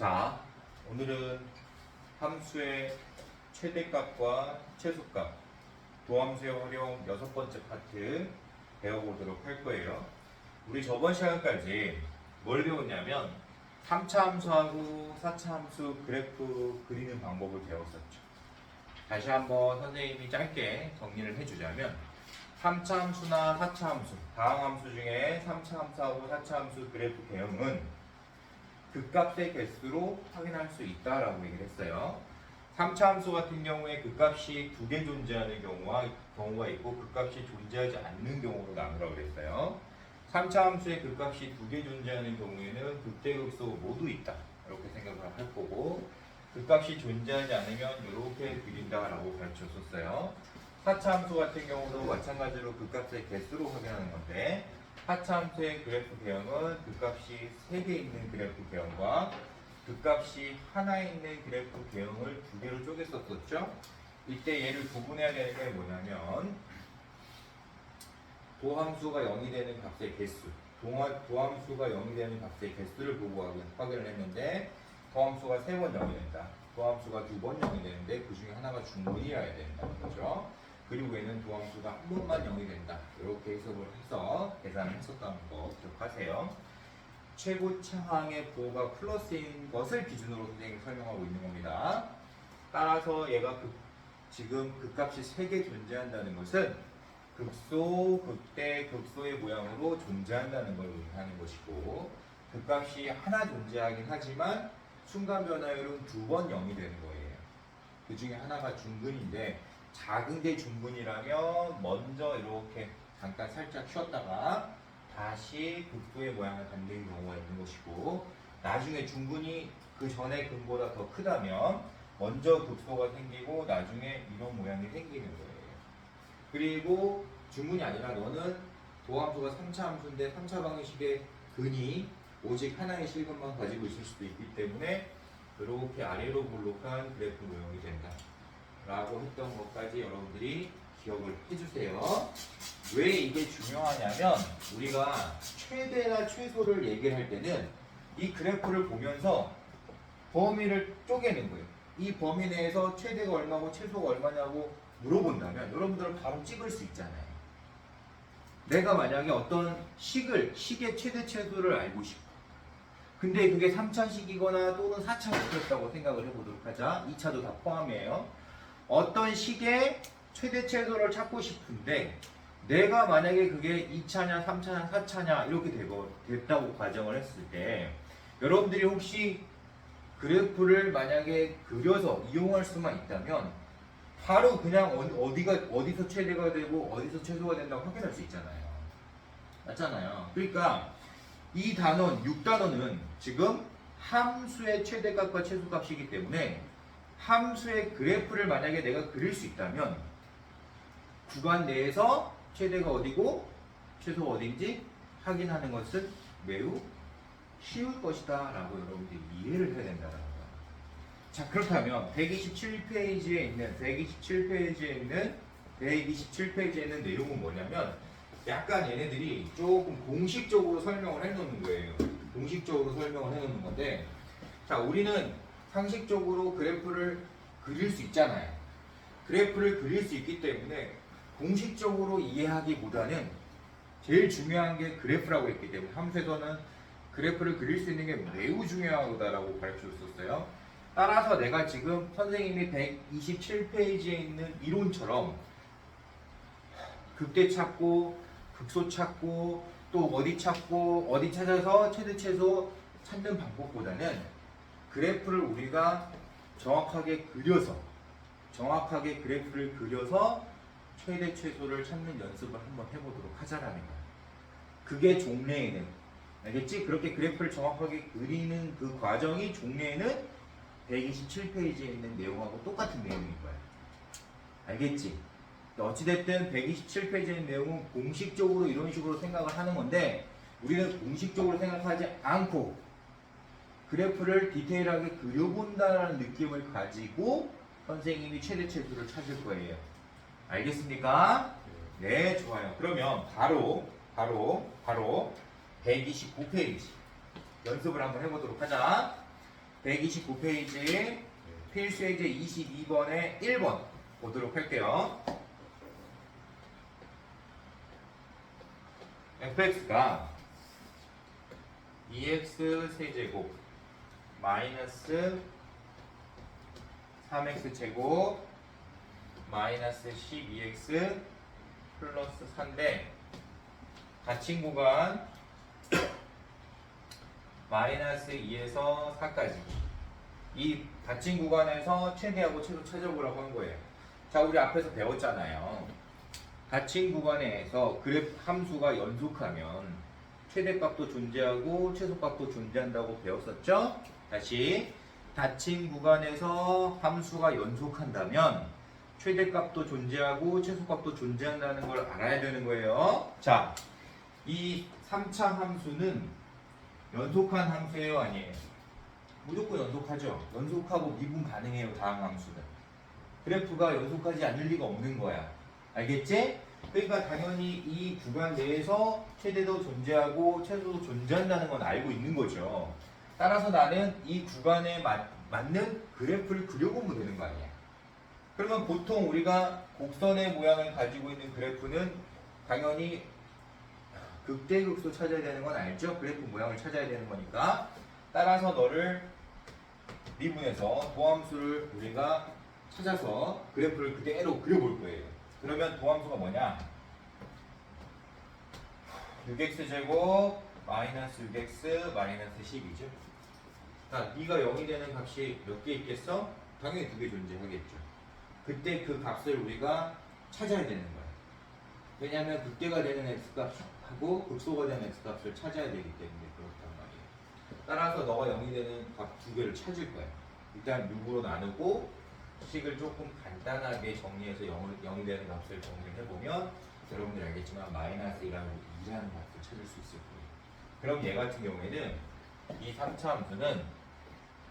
자, 오늘은 함수의 최대값과 최소값, 도함수의 활용 여섯 번째 파트 배워보도록 할 거예요. 우리 저번 시간까지 뭘 배웠냐면 3차 함수하고 4차 함수 그래프 그리는 방법을 배웠었죠. 다시 한번 선생님이 짧게 정리를 해주자면 3차 함수나 4차 함수, 다항 함수 중에 3차 함수하고 4차 함수 그래프 개형은 극값의 개수로 확인할 수 있다라고 얘기를 했어요. 3차 함수 같은 경우에 극값이 두 개 존재하는 경우와 경우가 있고 극값이 존재하지 않는 경우로 나누라고 그랬어요. 3차 함수의 극값이 두 개 존재하는 경우에는 극대극소 모두 있다. 이렇게 생각을 할 거고 극값이 존재하지 않으면 이렇게 그린다라고 가르쳤었어요. 4차 함수 같은 경우도 마찬가지로 극값의 개수로 확인하는 건데 4차 함수의 그래프 개형은 극값이 3개 있는 그래프 개형과 극값이 하나 있는 그래프 개형을 두 개로 쪼갰었었죠. 이때 얘를 구분해야 되는 게 뭐냐면 도함수가 0이 되는 값의 개수 동화, 도함수가 0이 되는 값의 개수를 보고 확인- 확인을 했는데 도함수가 세번 0이 된다. 도함수가 두번 0이 되는데 그 중에 하나가 중분이어야 된다는 거죠. 그리고 얘는 도함수가 한 번만 0이 된다. 이렇게 해석을 해서 계산을 했었다는 거 기억하세요. 최고 차항의 부호가 플러스인 것을 기준으로 선생님이 설명하고 있는 겁니다. 따라서 얘가 극- 지금 극값이 3개 존재한다는 것은 극소, 극대, 극소의 모양으로 존재한다는 걸 의미하는 것이고 극값이 하나 존재하긴 하지만 순간 변화율은 두 번 0이 되는 거예요. 그 중에 하나가 중근인데 작은 게 중근이라면 먼저 이렇게 잠깐 살짝 쉬었다가 다시 극소의 모양을 갖는 경우가 있는 것이고 나중에 중근이 그 전에 근보다 더 크다면 먼저 극소가 생기고 나중에 이런 모양이 생기는 거예요. 그리고 중근이 아니라 너는 도함수가 3차 함수인데 3차 방식의 근이 오직 하나의 실근만 가지고 있을 수도 있기 때문에 이렇게 아래로 볼록한 그래프 모형이 된다. 라고 했던 것까지 여러분들이 기억을 해주세요. 왜 이게 중요하냐면 우리가 최대나 최소를 얘기를 할 때는 이 그래프를 보면서 범위를 쪼개는 거예요. 이 범위 내에서 최대가 얼마고 최소가 얼마냐고 물어본다면 여러분들은 바로 찍을 수 있잖아요. 내가 만약에 어떤 식을, 식의 최대 최소를 알고 싶어. 근데 그게 3차식이거나 또는 4차식이었다고 생각을 해보도록 하자. 2차도 다 포함이에요. 어떤 식의 최대 최소를 찾고 싶은데 내가 만약에 그게 2차냐, 3차냐, 4차냐 이렇게 되고, 됐다고 가정을 했을 때 여러분들이 혹시 그래프를 만약에 그려서 이용할 수만 있다면 바로 그냥 어- 어디가 어디서 최대가 되고 어디서 최소가 된다고 확인할 수 있잖아요. 맞잖아요. 그러니까 이 단원 6단원은 지금 함수의 최대값과 최소값이기 때문에 함수의 그래프를 만약에 내가 그릴 수 있다면 구간 내에서 최대가 어디고 최소가 어딘지 확인하는 것은 매우 쉬울 것이다 라고 여러분들이 이해를 해야 된다는 거예요. 자 그렇다면 127페이지에 있는 127페이지에 있는 127페이지에 있는 내용은 뭐냐면 약간 얘네들이 조금 공식적으로 설명을 해놓는 거예요. 공식적으로 설명을 해놓는 건데 자 우리는 상식적으로 그래프를 그릴 수 있잖아요. 그래프를 그릴 수 있기 때문에 공식적으로 이해하기보다는 제일 중요한 게 그래프라고 했기 때문에 함수에서는 그래프를 그릴 수 있는 게 매우 중요하다라고 줬었어요. 따라서 내가 지금 선생님이 127페이지에 있는 이론처럼 극대 찾고 극소 찾고 또 어디 찾고 어디 찾아서 최대 최소 찾는 방법보다는 그래프를 우리가 정확하게 그려서 정확하게 그래프를 그려서 최대 최소를 찾는 연습을 한번 해보도록 하자라는 거야. 그게 종례에는 알겠지? 그렇게 그래프를 정확하게 그리는 그 과정이 종례에는 127페이지에 있는 내용하고 똑같은 내용인 거야. 알겠지? 어찌됐든 127페이지에 있는 내용은 공식적으로 이런 식으로 생각을 하는 건데 우리는 공식적으로 생각하지 않고 그래프를 디테일하게 그려본다는 느낌을 가지고 선생님이 최대 최소를 찾을 거예요. 알겠습니까? 네, 좋아요. 그러면 바로 바로 바로 129페이지 연습을 한번 해보도록 하자. 129페이지 필수 예제 22번에 1번 보도록 할게요. fx가 2x 세제곱 마이너스 3x 제곱 마이너스 12x 플러스 4인데 닫힌 구간 마이너스 2에서 4까지 이 닫힌 구간에서 최대하고 최소 찾아보라고 한 거예요. 자, 우리 앞에서 배웠잖아요. 닫힌 구간에서 그래프 함수가 연속하면 최대값도 존재하고 최소값도 존재한다고 배웠었죠? 다시 닫힌 구간에서 함수가 연속한다면 최대값도 존재하고 최소값도 존재한다는 걸 알아야 되는 거예요. 자, 이 3차 함수는 연속한 함수예요, 아니에요? 무조건 연속하죠. 연속하고 미분 가능해요, 다음 함수는. 그래프가 연속하지 않을 리가 없는 거야. 알겠지? 그러니까 당연히 이 구간 내에서 최대도 존재하고 최소도 존재한다는 건 알고 있는 거죠. 따라서 나는 이 구간에 맞, 맞는 그래프를 그려보면 되는 거 아니야. 그러면 보통 우리가 곡선의 모양을 가지고 있는 그래프는 당연히 극대극소 찾아야 되는 건 알죠? 그래프 모양을 찾아야 되는 거니까. 따라서 너를 미분에서 도함수를 우리가 찾아서 그래프를 그대로 그려볼 거예요. 그러면 도함수가 뭐냐? 6x 제곱 마이너스 6x 마이너스 12죠. 자, 네가 0이 되는 값이 몇 개 있겠어? 당연히 두 개 존재하겠죠. 그때 그 값을 우리가 찾아야 되는 거야. 왜냐하면 극대가 되는 x 값하고 극소가 되는 x 값을 찾아야 되기 때문에 그렇단 말이에요. 따라서 너가 0이 되는 값 두 개를 찾을 거야. 일단 6으로 나누고 식을 조금 간단하게 정리해서 0을, 0이 되는 값을 정리를 해보면 여러분들 알겠지만 마이너스 1하고 2라는 값을 찾을 수 있을 거예요. 그럼 얘 같은 경우에는 이 3차 함수는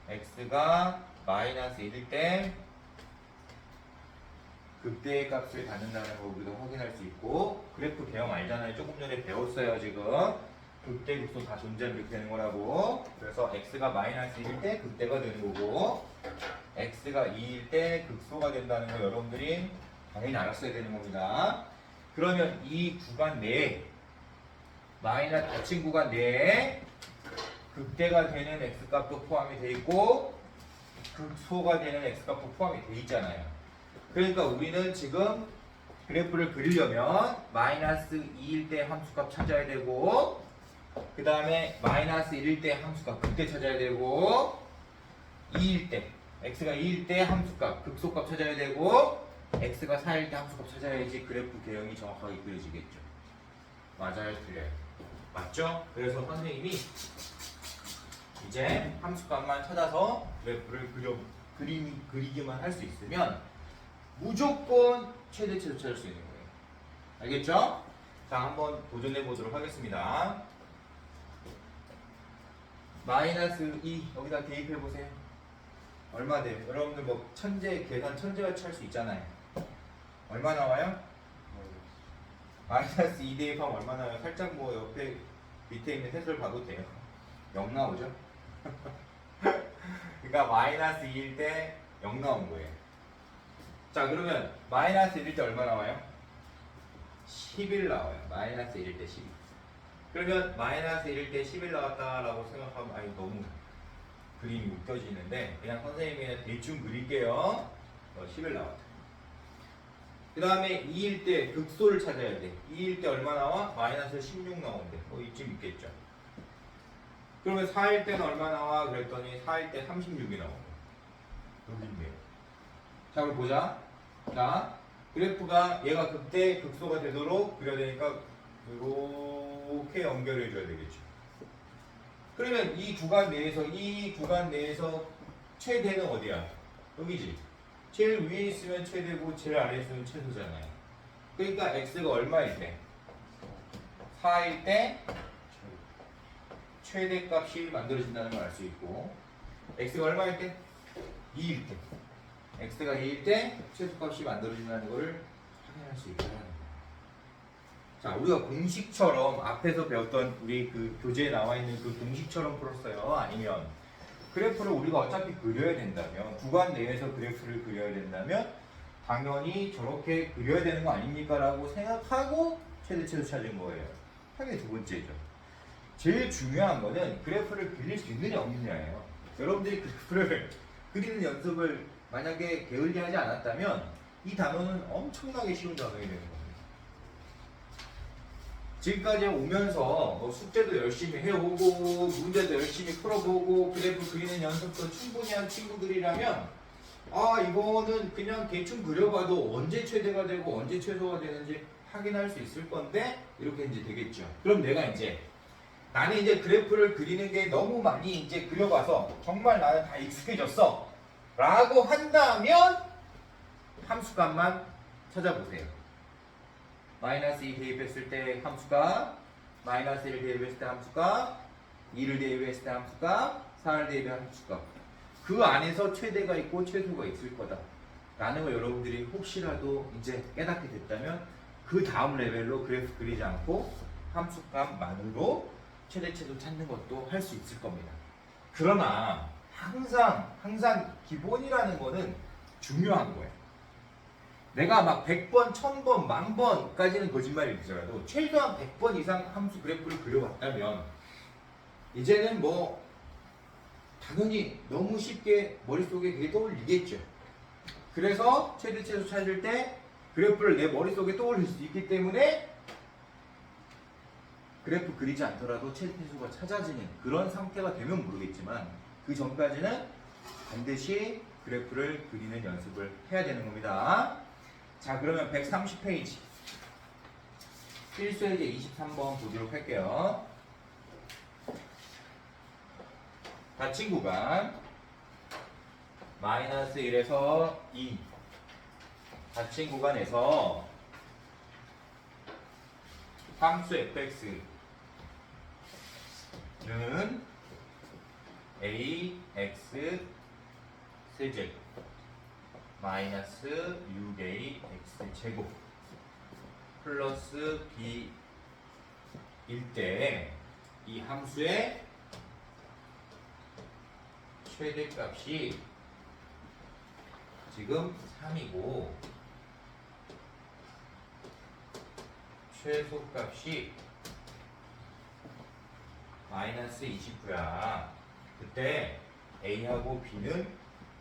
x가 마이너스 1일 때 극대의 값을 갖는다는 걸 우리가 확인할 수 있고 그래프 개형 알잖아요. 조금 전에 배웠어요 지금. 극대 극소 다 존재하면 이렇게 되는 거라고. 그래서 x가 마이너스 1일 때 극대가 되는 거고 x가 2일 때 극소가 된다는 거 여러분들이 당연히 알았어야 되는 겁니다. 그러면 이 구간 내에 마이너스 닫힌 구간 내에 극대가 되는 x값도 포함이 돼 있고 극소가 되는 x값도 포함이 돼 있잖아요. 그러니까 우리는 지금 그래프를 그리려면 마이너스 2일 때 함수값 찾아야 되고 그 다음에 마이너스 1일 때 함수값 그때 찾아야 되고 2일 때 x가 2일 때 함수값 극소값 찾아야 되고 x가 4일 때 함수값 찾아야지 그래프 개형이 정확하게 그려지겠죠. 맞아요, 틀려요. 맞죠? 그래서 선생님이 이제 함수값만 찾아서 그래프를 그려 그리, 그리기만 할 수 있으면 무조건 최대 최소 찾을 수 있는 거예요. 알겠죠? 자, 한번 도전해 보도록 하겠습니다. 마이너스 2 여기다 대입해 보세요. 얼마 돼요? 여러분들 뭐 천재 계산 천재같이 할 수 있잖아요. 얼마 나와요? 마이너스 2 대입하면 얼마 나와요? 살짝 뭐 옆에 밑에 있는 해설 봐도 돼요. 0 나오죠? 그러니까 마이너스 2일 때 0 나온 거예요. 자 그러면 마이너스 1일 때 얼마 나와요? 11 나와요. 마이너스 1일 때 12. 그러면 마이너스 1일 때11 나왔다라고 생각하면 아니 너무 그림이 웃겨지는데 그냥 선생님이 대충 그릴게요. 어, 11 나왔다. 그 다음에 2일 때 극소를 찾아야 돼. 2일 때 얼마 나와? 마이너스 16 나온대. 어, 이쯤 있겠죠. 그러면 4일 때는 얼마 나와? 그랬더니 4일 때 36이 나오고 여기 있네요. 자, 그럼 보자. 자, 그래프가 얘가 극대 극소가 되도록 그려야 되니까 이렇게 연결해 줘야 되겠죠. 그러면 이 구간 내에서 이 구간 내에서 최대는 어디야? 여기지. 제일 위에 있으면 최대고 제일 아래에 있으면 최소잖아요. 그러니까 x가 얼마일 때? 4일 때 최대값이 만들어진다는 걸 알 수 있고 x가 얼마일 때? 2일 때 x가 2일 때 최소값이 만들어진다는 것을 확인할 수 있다는. 자, 우리가 공식처럼 앞에서 배웠던 우리 그 교재에 나와 있는 그 공식처럼 풀었어요. 아니면 그래프를 우리가 어차피 그려야 된다면 구간 내에서 그래프를 그려야 된다면 당연히 저렇게 그려야 되는 거 아닙니까? 라고 생각하고 최대치도 찾은 거예요. 당연히 두 번째죠. 제일 중요한 거는 그래프를 그릴 수 있느냐 없느냐예요. 여러분들이 그래프를 그리는 연습을 만약에 게을리 하지 않았다면 이 단어는 엄청나게 쉬운 단어가 되는 겁니다. 지금까지 오면서 뭐 숙제도 열심히 해오고 문제도 열심히 풀어보고 그래프 그리는 연습도 충분히 한 친구들이라면 아 이거는 그냥 대충 그려봐도 언제 최대가 되고 언제 최소가 되는지 확인할 수 있을 건데 이렇게 이제 되겠죠. 그럼 내가 이제 나는 이제 그래프를 그리는 게 너무 많이 이제 그려봐서 정말 나는 다 익숙해졌어. 라고 한다면 함수값만 찾아보세요. 마이너스 2 대입했을 때 함수가 마이너스 1 대입했을 때 함수가 2를 대입했을 때 함수가 4를 대입한 함수가. 그 안에서 최대가 있고 최소가 있을 거다. 라는 걸 여러분들이 혹시라도 이제 깨닫게 됐다면 그 다음 레벨로 그래프 그리지 않고 함수값만으로 최대 최소 찾는 것도 할 수 있을 겁니다 그러나 항상 항상 기본이라는 거는 중요한 거예요 내가 막 100번, 1000번, 만번까지는 거짓말이더라도 최소한 100번 이상 함수 그래프를 그려왔다면 이제는 뭐 당연히 너무 쉽게 머릿속에 그게 떠올리겠죠. 그래서 최대 최소 찾을 때 그래프를 내 머릿속에 떠올릴 수 있기 때문에 그래프 그리지 않더라도 최소가 찾아지는 그런 상태가 되면 모르겠지만 그 전까지는 반드시 그래프를 그리는 연습을 해야 되는 겁니다. 자 그러면 130페이지 필수예제 23번 보도록 할게요 닫힌 구간 마이너스 1에서 2 닫힌 구간에서 함수 fx는 ax 세제곱 마이너스 6a x 제곱 플러스 b일 때 이 함수의 최대값이 지금 3이고 최소값이 마이너스 29야. 그때 a하고 b는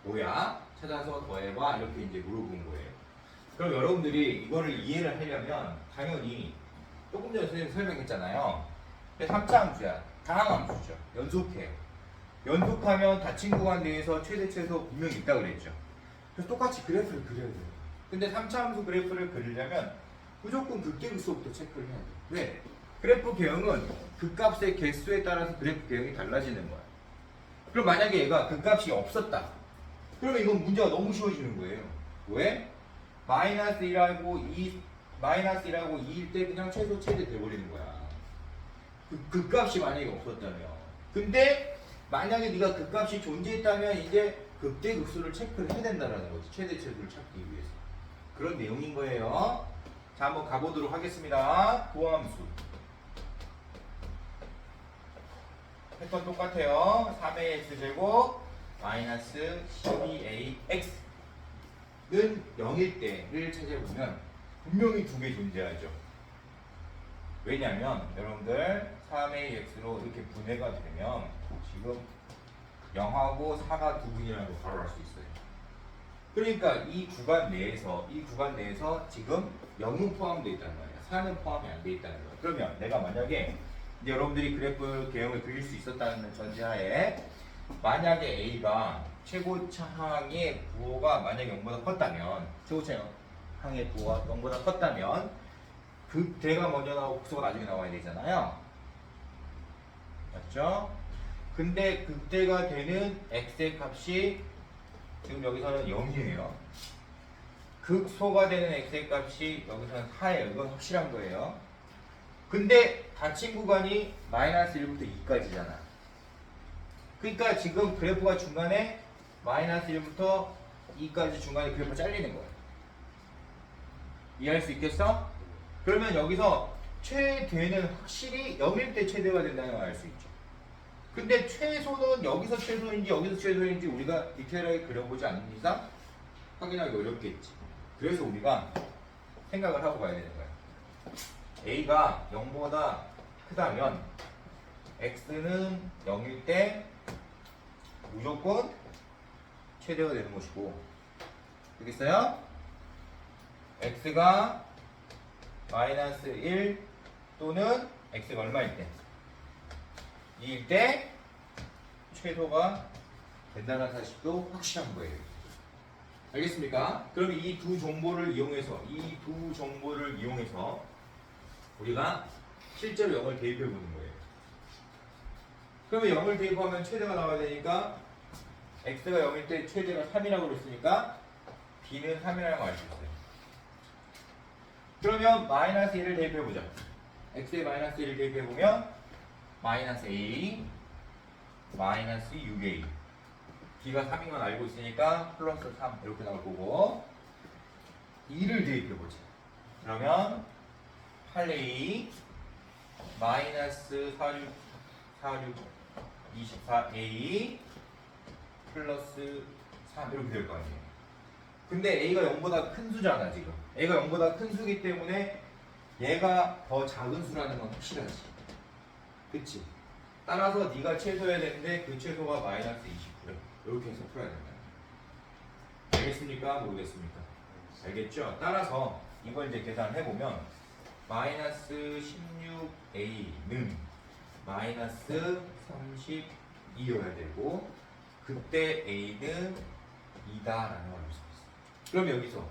뭐야? 찾아서 더해봐 이렇게 이제 물어본 거예요. 그럼 여러분들이 이거를 이해를 하려면 당연히 조금 전에 선생님 설명했잖아요. 3차 함수야. 다항함수죠. 연속해요. 연속하면 닫힌 구간 내에서 최대 최소 분명히 있다 그랬죠. 그래서 똑같이 그래프를 그려야 돼요. 근데 3차 함수 그래프를 그리려면 무조건 극계급수부터 체크를 해야 돼요. 왜? 그래프 개형은 극값의 개수에 따라서 그래프 개형이 달라지는 거야. 그럼 만약에 얘가 극값이 없었다. 그러면 이건 문제가 너무 쉬워지는 거예요. 왜? 마이너스 1하고 2, 마이너스 1하고 2일 때 그냥 최소 최대 돼버리는 거야. 그, 그 값이 만약에 없었다면. 근데 만약에 네가 그 값이 존재했다면 이제 극대 극수를 체크를 해야 된다는 거지. 최대 최소를 찾기 위해서. 그런 내용인 거예요. 자, 한번 가보도록 하겠습니다. 도함수. 패턴 똑같아요. 3ax 제곱 마이너스 12ax 는 0일 때를 찾아보면 분명히 두 개 존재하죠. 왜냐면 여러분들 3ax로 이렇게 분해가 되면 지금 0하고 4가 두 분이라는 걸 바로 알 수 있어요. 그러니까 이 구간 내에서 이 구간 내에서 지금 0은 포함되어 있다는 거예요. 4는 포함이 안 되어 있다는 거예요. 그러면 내가 만약에 이제 여러분들이 그래프 개형을 그릴 수 있었다는 전제하에 만약에 A가 최고차항의 부호가 만약에 0보다 컸다면 최고차항의 부호가 0보다 컸다면 극대가 먼저 나오고 극소가 나중에 나와야 되잖아요. 맞죠? 근데 극대가 되는 x의 값이 지금 여기서는 0이에요. 극소가 되는 x의 값이 여기서는 4예요. 이건 확실한 거예요. 근데 닫힌 구간이 마이너스 1부터 2까지잖아. 그러니까 지금 그래프가 중간에 마이너스 1부터 2까지 중간에 그래프가 잘리는 거야. 이해할 수 있겠어? 그러면 여기서 최대는 확실히 0일 때 최대가 된다는 걸 알 수 있죠. 근데 최소는 여기서 최소인지 여기서 최소인지 우리가 디테일하게 그려보지 않는 이상 확인하기 어렵겠지. 그래서 우리가 생각을 하고 가야 되는 거야. a가 0보다 크다면 x는 0일 때 무조건 최대가 되는 것이고 되겠어요? x가 마이너스 1 또는 x가 얼마일 때? 2일 때 최소가 된다는 사실도 확실한 거예요. 알겠습니까? 그럼 이 두 정보를 이용해서 이 두 정보를 이용해서 우리가 실제로 0을 대입해 보는 거예요. 그러면 0을 대입하면 최대가 나와야 되니까 x가 0일 때 최대가 3이라고 그랬으니까 b는 3이라는 걸알수 있어요. 그러면 마이너스 1을 대입해 보자. x에 마이너스 1을 대입해 보면 마이너스 a 마이너스 6a b가 3인 건 알고 있으니까 플러스 3 이렇게 나올 거고 2를 대입해 보자. 그러면 8a 마이너스 46 46 24a 플러스 3 이렇게 될 거 아니에요. 근데 a가 0보다 큰 수잖아 지금. a가 0보다 큰 수기 때문에 얘가 더 작은 수라는 건 확실하지. 그치? 따라서 네가 최소해야 되는데 그 최소가 마이너스 29래. 이렇게 해서 풀어야 된다. 알겠습니까? 모르겠습니까? 알겠죠? 따라서 이걸 이제 계산해 보면 마이너스 16a는 마이너스 32여야 되고 그때 a는 2다라는 걸 알 수 있어. 그럼 여기서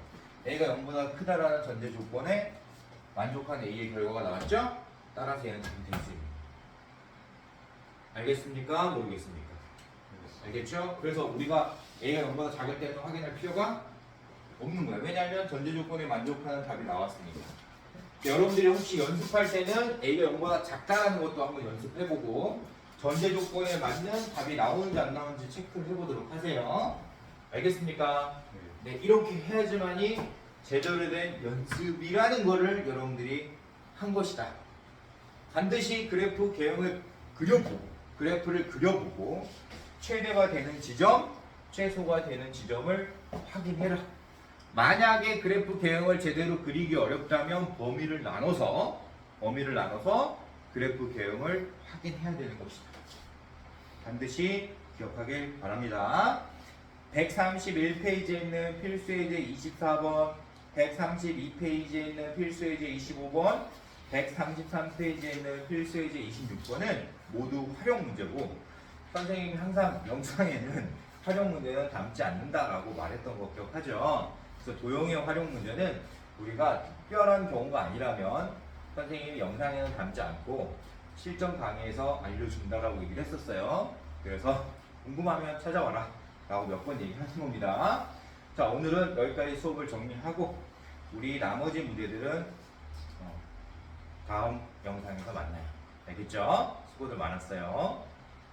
a가 0보다 크다라는 전제 조건에 만족한 a의 결과가 나왔죠? 따라서 얘는 답이 될수 있는. 알겠습니까? 모르겠습니까? 알겠죠? 그래서 우리가 a가 0보다 작을 때는 확인할 필요가 없는 거야. 왜냐하면 전제 조건에 만족하는 답이 나왔으니까. 여러분들이 혹시 연습할 때는 a가 0보다 작다라는 것도 한번 연습해보고 전제 조건에 맞는 답이 나오는지 안 나오는지 체크를 해보도록 하세요. 알겠습니까? 네, 이렇게 해야지만이 제대로 된 연습이라는 거를 여러분들이 한 것이다. 반드시 그래프 개형을 그려보고 그래프를 그려보고 최대가 되는 지점, 최소가 되는 지점을 확인해라. 만약에 그래프 개형을 제대로 그리기 어렵다면 범위를 나눠서 범위를 나눠서 그래프 개형을 확인해야 되는 것이다. 반드시 기억하길 바랍니다. 131페이지에 있는 필수예제 24번, 132페이지에 있는 필수예제 25번, 133페이지에 있는 필수예제 26번은 모두 활용 문제고 선생님이 항상 영상에는 활용 문제는 담지 않는다라고 말했던 거 기억하죠? 그래서 도형의 활용 문제는 우리가 특별한 경우가 아니라면 선생님이 영상에는 담지 않고 실전 강의에서 알려준다라고 얘기를 했었어요. 그래서 궁금하면 찾아와라 라고 몇 번 얘기하신 겁니다. 자 오늘은 여기까지 수업을 정리하고 우리 나머지 문제들은 어, 다음 영상에서 만나요. 알겠죠? 수고들 많았어요.